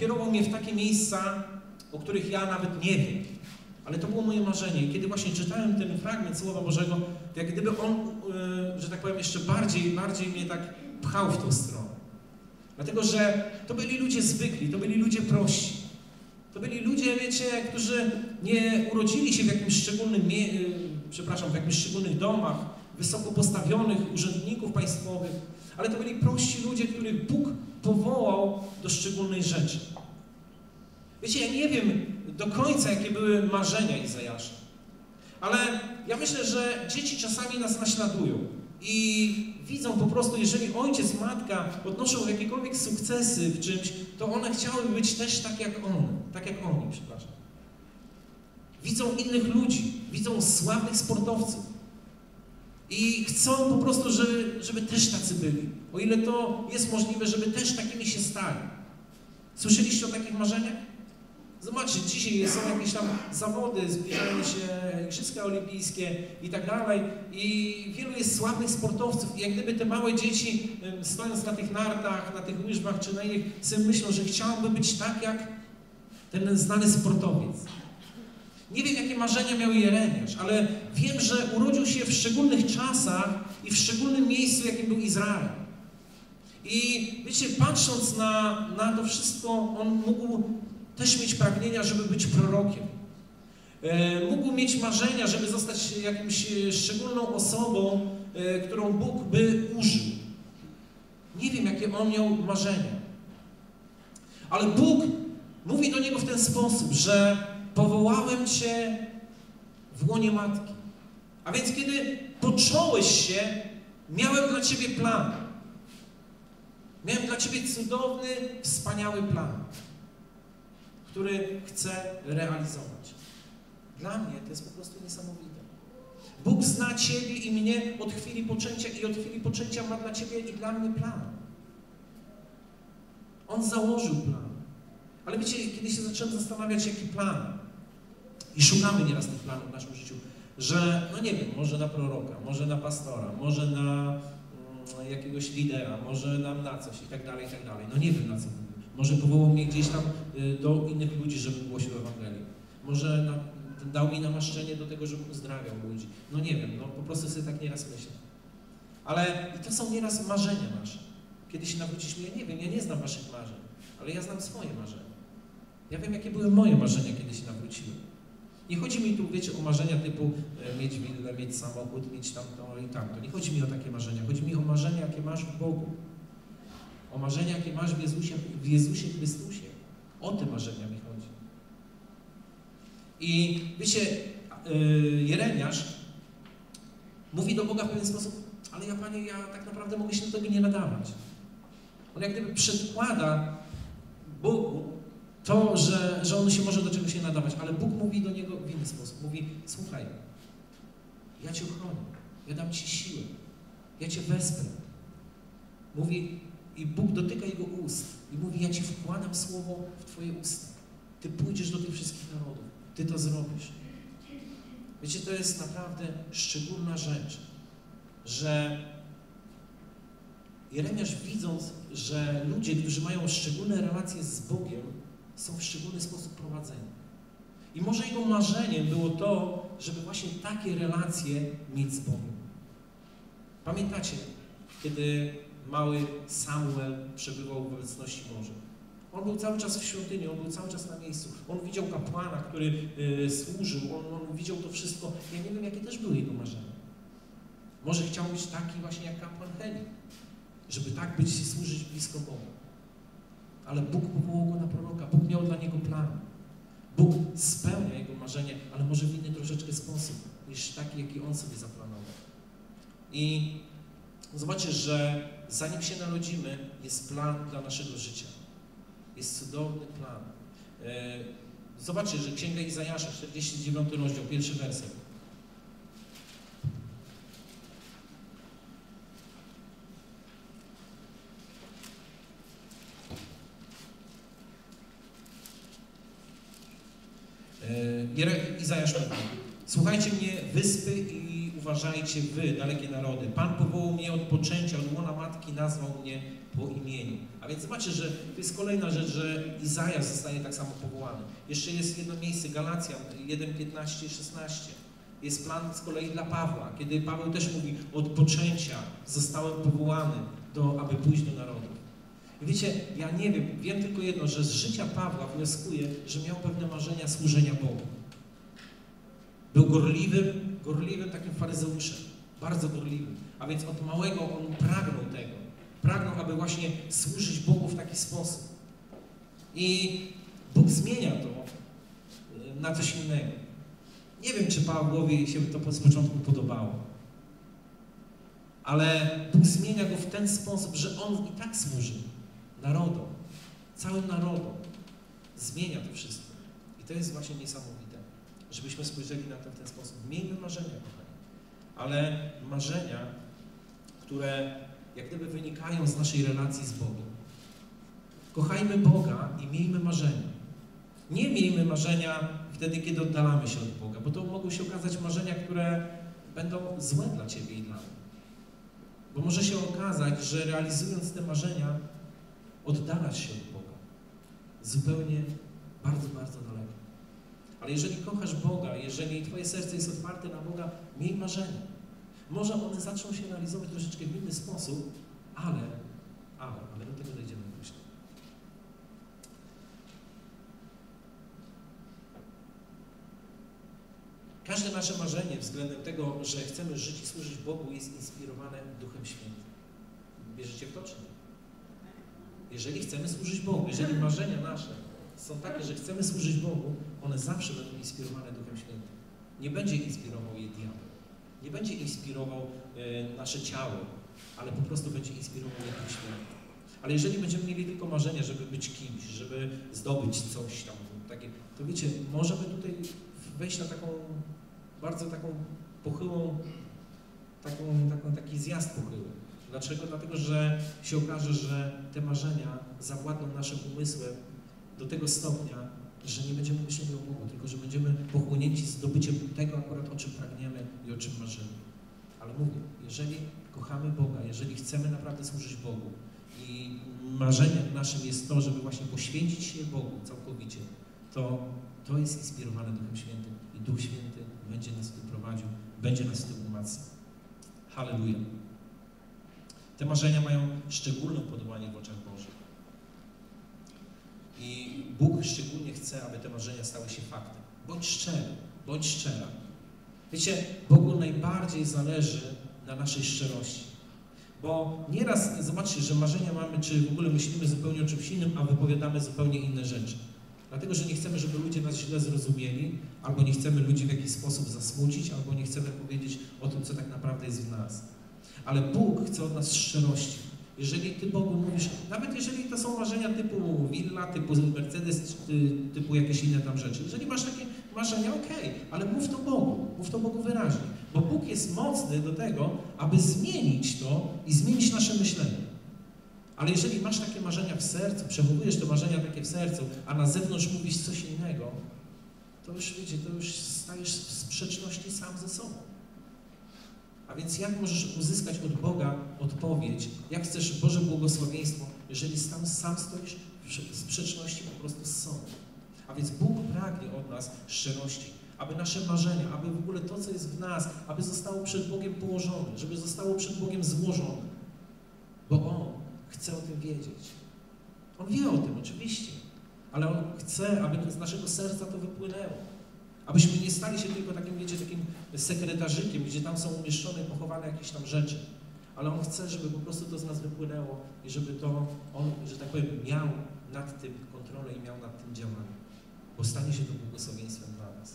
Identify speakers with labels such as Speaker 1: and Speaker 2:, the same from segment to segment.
Speaker 1: kierował mnie w takie miejsca, o których ja nawet nie wiem. Ale to było moje marzenie. Kiedy właśnie czytałem ten fragment Słowa Bożego, to jak gdyby on, yy, że tak powiem, jeszcze bardziej, bardziej mnie tak pchał w tą stronę. Dlatego, że to byli ludzie zwykli, to byli ludzie prości. To byli ludzie, wiecie, którzy nie urodzili się w jakimś szczególnym, yy, przepraszam, w jakimś szczególnych domach, wysoko postawionych urzędników państwowych, ale to byli prości ludzie, których Bóg powołał do szczególnej rzeczy. Wiecie, ja nie wiem do końca, jakie były marzenia Izajasza, ale ja myślę, że dzieci czasami nas naśladują i widzą po prostu, jeżeli ojciec, matka odnoszą jakiekolwiek sukcesy w czymś, to one chciałyby być też tak jak on, tak jak oni, przepraszam. Widzą innych ludzi, widzą sławnych sportowców i chcą po prostu, żeby, żeby też tacy byli. O ile to jest możliwe, żeby też takimi się stali. Słyszeliście o takich marzeniach? Zobaczcie, dzisiaj są jakieś tam zawody, zbliżają się Igrzyska Olimpijskie i tak dalej i wielu jest sławnych sportowców i jak gdyby te małe dzieci stojąc na tych nartach, na tych łyżwach czy na innych sobie myślą, że chciałoby być tak jak ten znany sportowiec. Nie wiem, jakie marzenia miał Jeremiasz, ale wiem, że urodził się w szczególnych czasach i w szczególnym miejscu, jakim był Izrael. I wiecie, patrząc na, na to wszystko, on mógł też mieć pragnienia, żeby być prorokiem. E, mógł mieć marzenia, żeby zostać jakimś e, szczególną osobą, e, którą Bóg by użył. Nie wiem, jakie on miał marzenia. Ale Bóg mówi do niego w ten sposób, że powołałem cię w łonie matki. A więc kiedy począłeś się, miałem dla ciebie plan. Miałem dla ciebie cudowny, wspaniały plan który chcę realizować. Dla mnie to jest po prostu niesamowite. Bóg zna Ciebie i mnie od chwili poczęcia i od chwili poczęcia ma dla Ciebie i dla mnie plan. On założył plan. Ale wiecie, kiedy się zacząłem zastanawiać, jaki plan, i szukamy nieraz tych planów w naszym życiu, że, no nie wiem, może na proroka, może na pastora, może na mm, jakiegoś lidera, może nam na coś i tak dalej, i tak dalej. No nie wiem na co może powołał mnie gdzieś tam y, do innych ludzi, żebym głosił Ewangelię. Może na, dał mi namaszczenie do tego, żebym uzdrawiał ludzi. No nie wiem, no po prostu sobie tak nieraz myślę. Ale i to są nieraz marzenia nasze. Kiedy się nawróciliśmy, ja nie wiem, ja nie znam waszych marzeń, ale ja znam swoje marzenia. Ja wiem, jakie były moje marzenia, kiedy się nawróciłem. Nie chodzi mi tu, wiecie, o marzenia typu e, mieć willę, mieć samochód, mieć tamto i tamto. Nie chodzi mi o takie marzenia. Chodzi mi o marzenia, jakie masz w Bogu o marzenia, jakie masz w Jezusie, w Jezusie Chrystusie. O te marzenia mi chodzi. I wiecie, yy, Jeremiasz mówi do Boga w pewien sposób, ale ja Panie, ja tak naprawdę mogę się do tego nie nadawać. On jak gdyby przedkłada Bogu to, że, że on się może do czegoś nie nadawać, ale Bóg mówi do niego w inny sposób. Mówi, słuchaj, ja Cię ochronię, ja dam Ci siłę, ja Cię wesprę. Mówi, i Bóg dotyka jego ust i mówi, ja Ci wkładam słowo w Twoje usta. Ty pójdziesz do tych wszystkich narodów. Ty to zrobisz. Wiecie, to jest naprawdę szczególna rzecz, że Jeremiasz widząc, że ludzie, którzy mają szczególne relacje z Bogiem, są w szczególny sposób prowadzeni. I może jego marzeniem było to, żeby właśnie takie relacje mieć z Bogiem. Pamiętacie, kiedy mały Samuel przebywał w obecności Bożej. On był cały czas w świątyni, on był cały czas na miejscu. On widział kapłana, który y, służył, on, on, widział to wszystko. Ja nie wiem, jakie też były jego marzenia. Może chciał być taki właśnie jak kapłan Heli, żeby tak być i służyć blisko Boga. Ale Bóg powołał go na proroka, Bóg miał dla niego plan. Bóg spełnia jego marzenie, ale może w inny troszeczkę sposób niż taki, jaki on sobie zaplanował. I zobaczcie, że zanim się narodzimy, jest plan dla naszego życia. Jest cudowny plan. E, zobaczcie, że Księga Izajasza, 49 rozdział, pierwszy werset. Izajasz mówi, słuchajcie mnie wyspy i uważajcie wy, dalekie narody. Pan powołał mnie od poczęcia, od łona matki nazwał mnie po imieniu. A więc zobaczcie, że to jest kolejna rzecz, że Izajasz zostanie tak samo powołany. Jeszcze jest jedno miejsce, Galacjan 1, 15 i 16. Jest plan z kolei dla Pawła, kiedy Paweł też mówi, od poczęcia zostałem powołany, do, aby pójść do narodów. I wiecie, ja nie wiem, wiem tylko jedno, że z życia Pawła wnioskuję, że miał pewne marzenia służenia Bogu. Był gorliwym, gorliwym takim faryzeuszem, bardzo gorliwym. A więc od małego on pragnął tego. Pragnął, aby właśnie służyć Bogu w taki sposób. I Bóg zmienia to e, na coś innego. Nie wiem, czy Pawłowi się to z początku podobało. Ale Bóg zmienia go w ten sposób, że on i tak służy narodom, całym narodom. Zmienia to wszystko. I to jest właśnie niesamowite, żebyśmy spojrzeli na to w ten sposób. Miejmy marzenia, kochani. Ale marzenia, które jak gdyby wynikają z naszej relacji z Bogiem. Kochajmy Boga i miejmy marzenia. Nie miejmy marzenia wtedy, kiedy oddalamy się od Boga, bo to mogą się okazać marzenia, które będą złe dla Ciebie i dla mnie. Bo może się okazać, że realizując te marzenia, oddalasz się od Boga. Zupełnie bardzo, bardzo daleko. Ale jeżeli kochasz Boga, jeżeli Twoje serce jest otwarte na Boga, miej marzenia. Może one zaczną się realizować troszeczkę w inny sposób, ale, ale, ale do tego dojdziemy później. Każde nasze marzenie względem tego, że chcemy żyć i służyć Bogu, jest inspirowane Duchem Świętym. Wierzycie w to, czy nie? Jeżeli chcemy służyć Bogu, jeżeli marzenia nasze są takie, że chcemy służyć Bogu, one zawsze będą inspirowane Duchem Świętym. Nie będzie inspirował je diabeł. Nie będzie inspirował e, nasze ciało, ale po prostu będzie inspirował je Duch Święty. Ale jeżeli będziemy mieli tylko marzenia, żeby być kimś, żeby zdobyć coś tam, takie, to wiecie, możemy tutaj wejść na taką bardzo taką pochyłą, taką, taką, taki zjazd pochyły. Dlaczego? Dlatego, że się okaże, że te marzenia zawładną naszym umysłem do tego stopnia, że nie będziemy myśleli o Bogu, tylko że będziemy pochłonięci zdobyciem tego akurat, o czym pragniemy i o czym marzymy. Ale mówię, jeżeli kochamy Boga, jeżeli chcemy naprawdę służyć Bogu i marzeniem naszym jest to, żeby właśnie poświęcić się Bogu całkowicie, to to jest inspirowane Duchem Świętym i Duch Święty będzie nas tu prowadził, będzie nas tu umacniał. Halleluja. Te marzenia mają szczególne podobanie w oczach Bożych. I Bóg szczególnie chce, aby te marzenia stały się faktem. Bądź szczery, bądź szczera. Wiecie, Bogu najbardziej zależy na naszej szczerości. Bo nieraz, zobaczcie, że marzenia mamy, czy w ogóle myślimy zupełnie o czymś innym, a wypowiadamy zupełnie inne rzeczy. Dlatego, że nie chcemy, żeby ludzie nas źle zrozumieli, albo nie chcemy ludzi w jakiś sposób zasmucić, albo nie chcemy powiedzieć o tym, co tak naprawdę jest w nas. Ale Bóg chce od nas szczerości. Jeżeli Ty Bogu mówisz, nawet jeżeli to są marzenia typu willa, typu Mercedes, typu jakieś inne tam rzeczy, jeżeli masz takie marzenia, okej, okay, ale mów to Bogu, mów to Bogu wyraźnie. Bo Bóg jest mocny do tego, aby zmienić to i zmienić nasze myślenie. Ale jeżeli masz takie marzenia w sercu, przechowujesz te marzenia takie w sercu, a na zewnątrz mówisz coś innego, to już wiecie, to już stajesz w sprzeczności sam ze sobą. A więc jak możesz uzyskać od Boga odpowiedź, jak chcesz Boże błogosławieństwo, jeżeli sam, sam stoisz w sprzeczności po prostu z sobą. A więc Bóg pragnie od nas szczerości, aby nasze marzenia, aby w ogóle to, co jest w nas, aby zostało przed Bogiem położone, żeby zostało przed Bogiem złożone. Bo On chce o tym wiedzieć. On wie o tym, oczywiście, ale On chce, aby z naszego serca to wypłynęło. Abyśmy nie stali się tylko takim, wiecie, takim sekretarzykiem, gdzie tam są umieszczone, pochowane jakieś tam rzeczy. Ale On chce, żeby po prostu to z nas wypłynęło i żeby to On, że tak powiem, miał nad tym kontrolę i miał nad tym działanie. Bo stanie się to błogosławieństwem dla nas.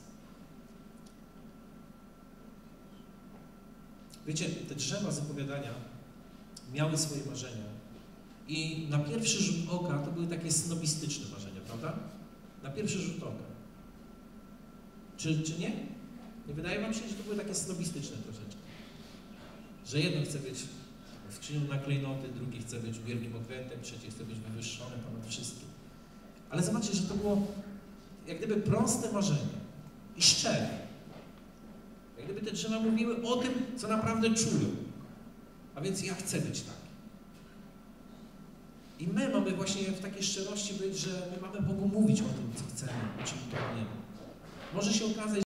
Speaker 1: Wiecie, te drzewa zapowiadania miały swoje marzenia, i na pierwszy rzut oka to były takie snobistyczne marzenia, prawda? Na pierwszy rzut oka. Czy, czy nie? Nie wydaje wam się, że to były takie snobistyczne troszeczkę? Że jedno chce być skrzynią na klejnoty, drugi chce być wielkim okrętem, trzeci chce być wywyższony ponad wszystkim. Ale zobaczcie, że to było jak gdyby proste marzenie i szczere. Jak gdyby te drzewa mówiły o tym, co naprawdę czują. A więc ja chcę być taki. I my mamy właśnie w takiej szczerości być, że my mamy Bogu mówić o tym, co chcemy, o czym pragniemy. Może się okazać,